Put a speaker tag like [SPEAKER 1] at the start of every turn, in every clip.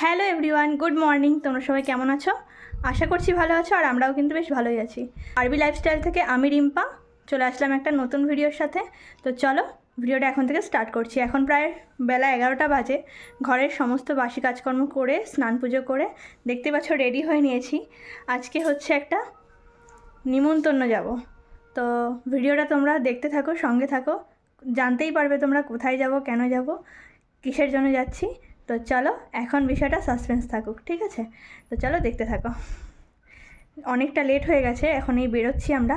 [SPEAKER 1] Hello everyone, good morning. তোমরা সবাই কেমন আছো? আশা করছি ভালো আছো, আর আমরাও কিন্তু বেশ ভালোই আছি। আরবি লাইফস্টাইল থেকে আমি রিম্পা, চলে আসলাম একটা নতুন ভিডিওর সাথে। তো চলো, ভিডিওটা এখন থেকে স্টার্ট করছি। এখন প্রায় বেলা এগারোটা বাজে। ঘরের সমস্ত বাসি কাজকর্ম করে, স্নান পুজো করে, দেখতে পাচ্ছ রেডি হয়ে নিয়েছি। আজকে হচ্ছে একটা নিমন্তন্ন যাব। তো ভিডিওটা তোমরা দেখতে থাকো, সঙ্গে থাকো। জানতেই পারবে তোমরা কোথায় যাব, কেন যাব, কিসের জন্য যাচ্ছি। তো চলো এখন বিষয়টা সাসপেন্স থাকুক ঠিক আছে? তো চলো দেখতে থাকো। অনেকটা লেট হয়ে গেছে এখন এই বেরোচ্ছি আমরা।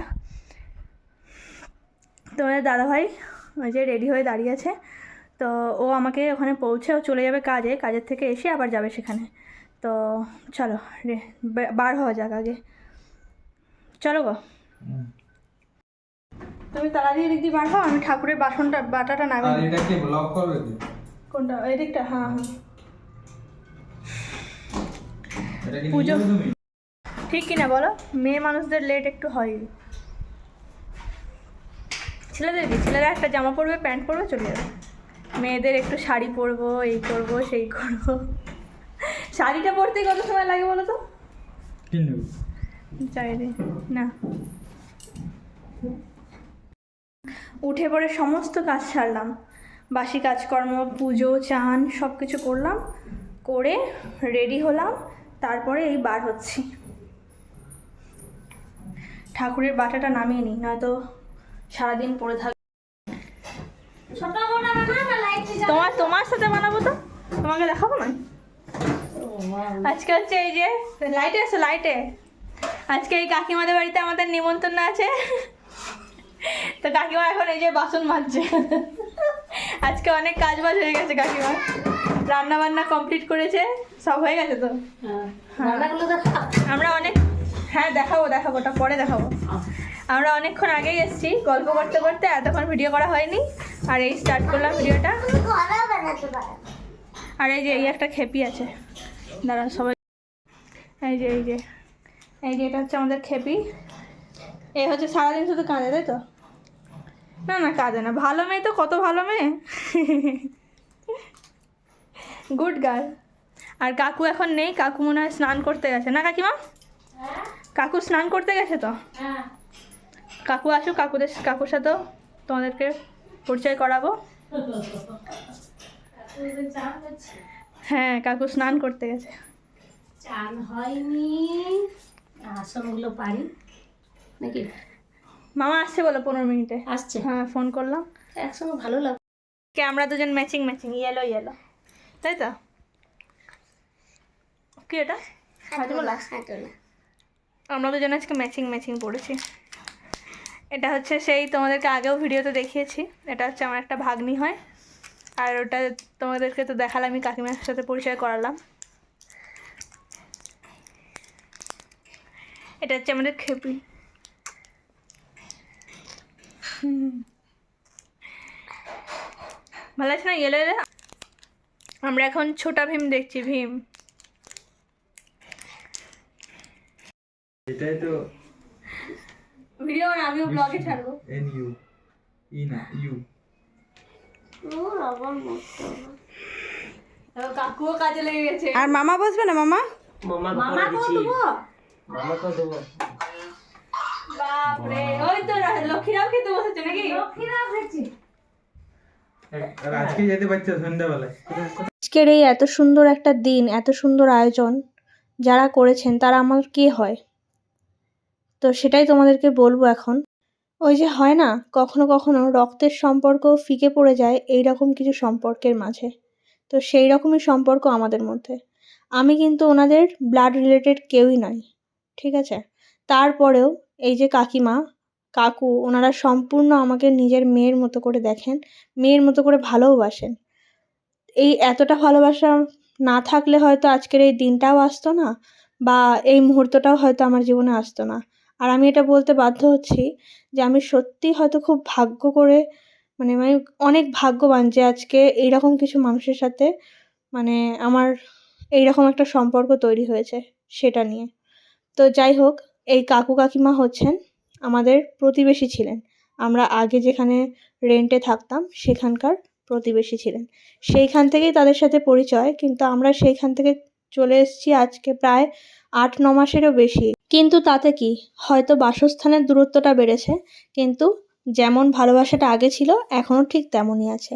[SPEAKER 1] তোমাদের দাদাভাই ওই যে রেডি হয়ে দাঁড়িয়ে আছে। তো ও আমাকে ওখানে পৌঁছে ও চলে যাবে কাজে কাজের থেকে এসে আবার যাবে সেখানে। তো চলো রে বার হওয়া যাক আগে। চলো গো। তুমি তাড়াতাড়ি এদিক দিয়ে বার হও আমি ঠাকুরের বাসনটা বাটাটা নাগাই
[SPEAKER 2] এটা কি ব্লক করবে
[SPEAKER 1] কোনটা? এদিকটা হ্যাঁ হ্যাঁ। পুজো। ঠিক কিনা বলো? মেয়ে মানুষদের লেট একটু হয়। ছেলেদের কি? ছেলেরা একটা জামা পরবে প্যান্ট পরবে চলে যাবে। মেয়েদের একটু শাড়ি পরবো এই করব সেই করব। শাড়িটা পরতে কত সময় লাগে বলো তো? চাইলে না। উঠে পড়ে সমস্ত কাজ ছাড়লাম বাসি কাজকর্ম পুজো চান সব কিছু করলাম। করে রেডি হলাম। তারপরে এই বার হচ্ছি। ঠাকুরের বাটাটা নামিয়ে নিই নয়তো সারাদিন পড়ে থাক তোমার তোমার সাথে বানাবো তো? তোমাকে দেখাবো না? আজকে হচ্ছে এই যে লাইটে আছে লাইটে আজকে এই কাকিমাদের বাড়িতে আমাদের নিমন্ত্রণ আছে। তো কাকিমা এখন এই যে বাসন মাজছে। আজকে অনেক কাজ বাজ হয়ে গেছে কাকিমা। রান্না বান্না কমপ্লিট করেছে সব হয়ে গেছে তো? আমরা অনেক হ্যাঁ দেখাবো দেখাবো ওটা পরে দেখাবো। আমরা অনেকক্ষণ আগেই এসেছি গল্প করতে করতে এতক্ষণ ভিডিও করা হয়নি। আর এই স্টার্ট করলাম ভিডিওটা আর এই যে এই একটা খেপি আছে। দাঁড়া সবাই এই যে এই যে। এই যে এটা হচ্ছে আমাদের খেপি। এই হচ্ছে সারাদিন শুধু কাঁদে তাই তো? না না কাঁদে না। ভালো মেয়ে তো কত ভালো মেয়ে? গুড গার্ল আর কাকু এখন নেই কাকু মনে হয় স্নান করতে গেছে। না কাকিমা? কাকু স্নান করতে গেছে তো?
[SPEAKER 3] হ্যাঁ।
[SPEAKER 1] কাকু আসুক কাকুদের কাকুর সাথেও তোমাদেরকে পরিচয় করাবো। হ্যাঁ কাকু স্নান করতে গেছে।
[SPEAKER 3] চান হয়নি। আসনগুলো পারি। নাকি?
[SPEAKER 1] মামা আসছে বলো পনেরো মিনিটে।
[SPEAKER 3] আসছে?
[SPEAKER 1] হ্যাঁ ফোন করলাম।
[SPEAKER 3] একসঙ্গে ভালো লাগে
[SPEAKER 1] আমরা দুজন ম্যাচিং ম্যাচিং ইয়েলো ইয়েলো তাই তো কি এটা? হাজমোলা আমরা দুজন আজকে ম্যাচিং ম্যাচিং পড়েছি। এটা হচ্ছে সেই তোমাদেরকে আগেও ভিডিওতে দেখিয়েছি। এটা হচ্ছে আমার একটা ভাগ্নি হয়। আর ওটা তোমাদেরকে তো দেখালাম আমি কাকিমার সাথে পরিচয় করালাম। এটা হচ্ছে আমাদের খেপি। ভালো আছে না ইয়েলো আমরা এখন ছোটা ভীম দেখছি ভীম।
[SPEAKER 2] এটাই তো
[SPEAKER 1] ভিডিও আমিও ব্লগে ছাড়বো।
[SPEAKER 2] এন ইউ ই না ইউ
[SPEAKER 1] কাকুও কাজে লেগে গেছে।
[SPEAKER 4] আর মামা বসবে না মামা?
[SPEAKER 3] মামা কো দেবো।
[SPEAKER 1] বাপরে ওই তো লক্ষ্মীরাও খেতে বসেছে নাকি?
[SPEAKER 3] লক্ষ্মীরা হয়েছে
[SPEAKER 2] আর আজকে যেতে পারছ সন্ধ্যাবেলায়।
[SPEAKER 5] আজকের এই এত সুন্দর একটা দিন, এত সুন্দর আয়োজন যারা করেছেন, তারা আমার কে হয়? তো সেটাই তোমাদেরকে বলব এখন। ওই যে হয় না, কখনো কখনো রক্তের সম্পর্ক ফিকে পড়ে যায় এই রকম কিছু সম্পর্কের মাঝে। তো সেই রকমই সম্পর্ক আমাদের মধ্যে। আমি কিন্তু ওনাদের ব্লাড রিলেটেড কেউই নয় ঠিক আছে? তারপরেও এই যে কাকিমা কাকু, ওনারা সম্পূর্ণ আমাকে নিজের মেয়ের মতো করে দেখেন, মেয়ের মতো করে ভালোবাসেন। এই এতটা ভালোবাসা না থাকলে হয়তো আজকের এই দিনটাও আসতো না, বা এই মুহূর্তটাও হয়তো আমার জীবনে আসতো না। আর আমি এটা বলতে বাধ্য হচ্ছি যে আমি সত্যিই হয়তো খুব ভাগ্য করে মানে আমি অনেক ভাগ্যবান যে আজকে এইরকম কিছু মানুষের সাথে মানে আমার এইরকম একটা সম্পর্ক তৈরি হয়েছে সেটা নিয়ে। তো যাই হোক, এই কাকু কাকিমা হচ্ছেন আমাদের প্রতিবেশী ছিলেন। আমরা আগে যেখানে রেন্টে থাকতাম, সেখানকার প্রতিবেশী ছিলেন। সেইখান থেকেই তাদের সাথে পরিচয়, কিন্তু আমরা সেইখান থেকে
[SPEAKER 1] চলে এসেছি আজকে প্রায় আট, ন মাসেরও বেশি। কিন্তু তাতে কি? হয়তো বাসস্থানের দূরত্বটা বেড়েছে, কিন্তু যেমন ভালোবাসাটা আগে ছিল, এখনও ঠিক তেমনই আছে।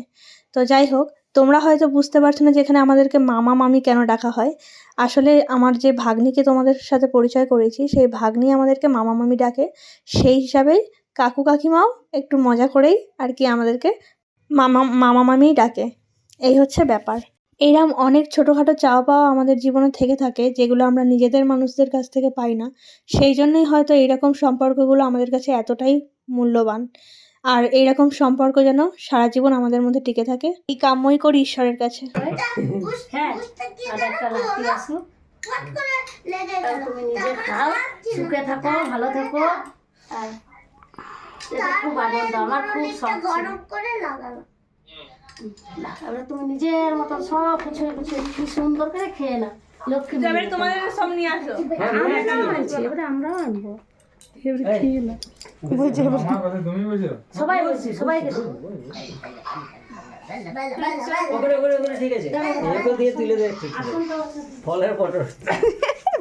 [SPEAKER 1] তো যাই হোক তোমরা হয়তো বুঝতে পারছ না যে এখানে আমাদেরকে মামা, মামি কেন ডাকা হয়। আসলে আমার যে ভাগ্নিকে তোমাদের সাথে পরিচয় করেছি, সেই ভাগ্নি আমাদেরকে মামা, মামি ডাকে। সেই হিসাবেই কাকু, কাকিমাও একটু মজা করেই আর কি আমাদেরকে মামা মামা মামিই ডাকে। এই হচ্ছে ব্যাপার। এইরকম অনেক ছোটোখাটো চাওয়া পাওয়া আমাদের জীবনে থেকে থাকে, যেগুলো আমরা নিজেদের মানুষদের কাছ থেকে পাই না। সেই জন্যই হয়তো এইরকম সম্পর্কগুলো আমাদের কাছে এতটাই মূল্যবান। আর এইরকম সম্পর্ক যেন সারা জীবন আমাদের মধ্যে টিকে থাকে এই কাম্যই করি ঈশ্বরের কাছে।
[SPEAKER 3] হ্যাঁ তুমি নিজে খাও সুখে থাকো ভালো থাকো। আর খুব আনন্দ আমার খুব গরম করে লাগানো এবার তুমি নিজের মতো সব কিছু কিছু কি সুন্দর করে খেয়ে না লক্ষ্মী
[SPEAKER 6] তোমাদের সব নিয়ে আসো।
[SPEAKER 3] আমরাও আনছি এবারে আমরাও আনব। এবারে খেয়ে না
[SPEAKER 2] তুমি বুঝো
[SPEAKER 3] সবাই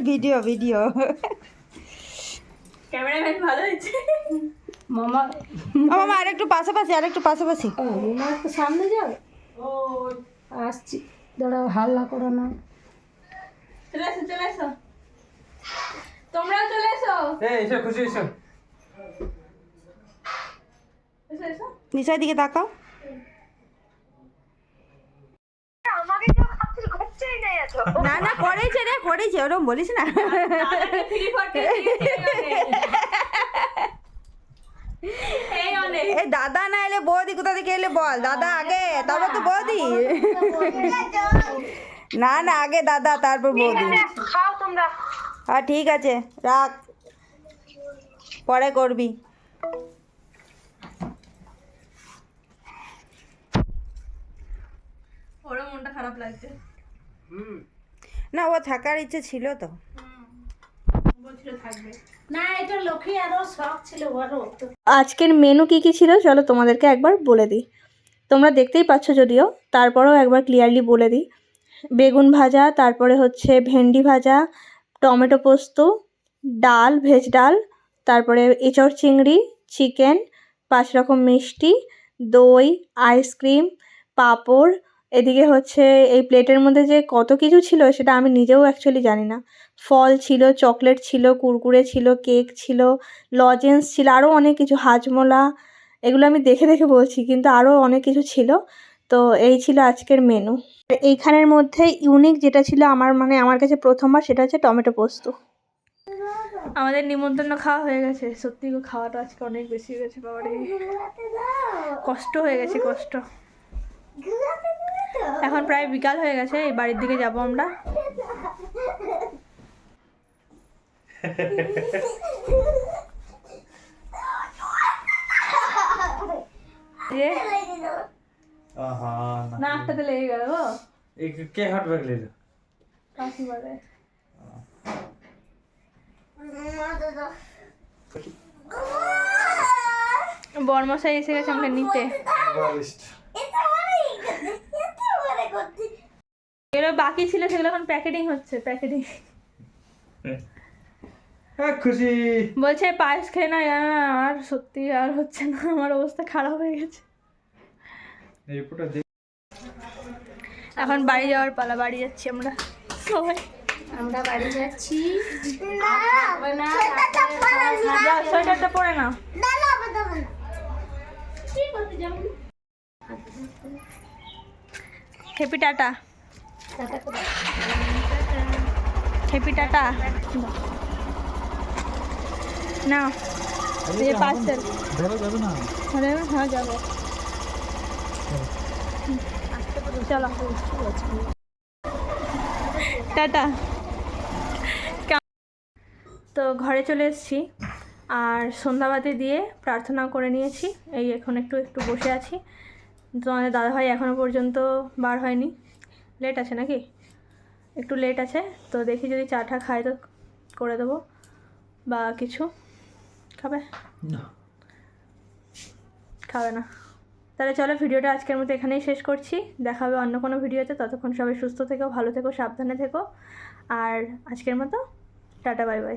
[SPEAKER 4] ভিডিও ভিডিও।
[SPEAKER 6] ক্যামেরাম্যান ভালো হয়েছে।
[SPEAKER 3] মামা।
[SPEAKER 4] মামা আর একটু পাশাপাশি আর একটু পাশাপাশি
[SPEAKER 3] মামা একটু সামনে যাও। আসছি। দাঁড়াও হাল্লা করো না।
[SPEAKER 6] চলে এসো চলে এসো। তোমরাও চলে এসো।
[SPEAKER 2] এই এসো খুশি এসো।
[SPEAKER 4] নিচের দিকে তাকাও। না না করেছে রে করেছে ওরকম বলিস না।
[SPEAKER 6] এই
[SPEAKER 4] দাদা না এলে বৌদি কোথা থেকে এলে বল? দাদা আগে তারপর তো বৌদি। না না আগে দাদা তারপর বৌদি। হ্যাঁ ঠিক আছে রাখ। পরে করবি।
[SPEAKER 6] ওরও মনটা খারাপ লাগছে।
[SPEAKER 4] না ও থাকার ইচ্ছে ছিল তো।
[SPEAKER 6] বলছিল থাকবে।
[SPEAKER 3] না এটা লক্ষ্মী আরও শখ ছিল বড় তো
[SPEAKER 1] আজকের মেনু কী কী ছিল? চলো তোমাদেরকে একবার বলে দিই। তোমরা দেখতেই পাচ্ছ যদিও তারপরেও একবার ক্লিয়ারলি বলে দিই। বেগুন ভাজা তারপরে হচ্ছে ভেন্ডি ভাজা টমেটো পোস্ত ডাল ভেজ ডাল তারপরে এঁচড় চিংড়ি চিকেন পাঁচ রকম মিষ্টি দই আইসক্রিম পাঁপড় এদিকে হচ্ছে এই প্লেটের মধ্যে যে কত কিছু ছিল সেটা আমি নিজেও অ্যাকচুয়ালি জানি না। ফল ছিল, চকলেট ছিল, কুরকুরে ছিল, কেক ছিল, লজেন্স ছিল আরও অনেক কিছু, হাজমোলা, এগুলো আমি দেখে দেখে বলছি, কিন্তু আরও অনেক কিছু ছিল। তো এই ছিল আজকের মেনু এইখানের মধ্যে ইউনিক যেটা ছিল আমার মানে আমার কাছে প্রথমবার, সেটা হচ্ছে টমেটো পোস্ত। আমাদের নিমন্ত্রণ খাওয়া হয়ে গেছে। সত্যি খাওয়াটা আজকে অনেক বেশি হয়ে গেছে, বাবারে। কষ্ট হয়ে গেছে, কষ্ট। এখন প্রায় বিকাল হয়ে গেছে এই বাড়ির দিকে যাব আমরা। নাকটাতে লেগে গেল
[SPEAKER 2] কে হাট
[SPEAKER 1] বর্মশাই এসে গেছে আমাকে নিতে। এগুলো বাকি ছিল সেগুলো এখন প্যাকেটিং হচ্ছে প্যাকেটিং।
[SPEAKER 2] হ্যাঁ খুশি।
[SPEAKER 1] বলছে পায়েস খেয়ে না আর সত্যি আর হচ্ছে না আমার অবস্থা খারাপ হয়ে গেছে। এখন বাড়ি যাওয়ার পালা বাড়ি যাচ্ছি আমরা সবাই।
[SPEAKER 3] আমরা বাড়ি যাচ্ছি।
[SPEAKER 1] সোয়েটারটা পরে না হ্যাপি টাটা। হ্যাপি টাটা না এই যে পার্সেল।
[SPEAKER 2] ধরো যাবে না?
[SPEAKER 1] আরে হ্যাঁ যাব। চলো। টাটা। তো ঘরে চলে এসেছি। আর সন্ধ্যাবাতি দিয়ে প্রার্থনা করে নিয়েছি। এই এখন একটু একটু বসে আছি। তোমাদের দাদাভাই এখনও পর্যন্ত বার হয়নি। লেট আছে নাকি? একটু লেট আছে তো দেখি যদি চাটা খায় তো করে দেবো বা কিছু। খাবে?
[SPEAKER 2] না।
[SPEAKER 1] খাবে না। তাহলে চলো ভিডিওটা আজকের মতো এখানেই শেষ করছি। দেখা হবে অন্য কোনো ভিডিওতে। ততক্ষণ সবাই সুস্থ থেকো ভালো থেকো সাবধানে থেকো। আর আজকের মতো টাটা বাই বাই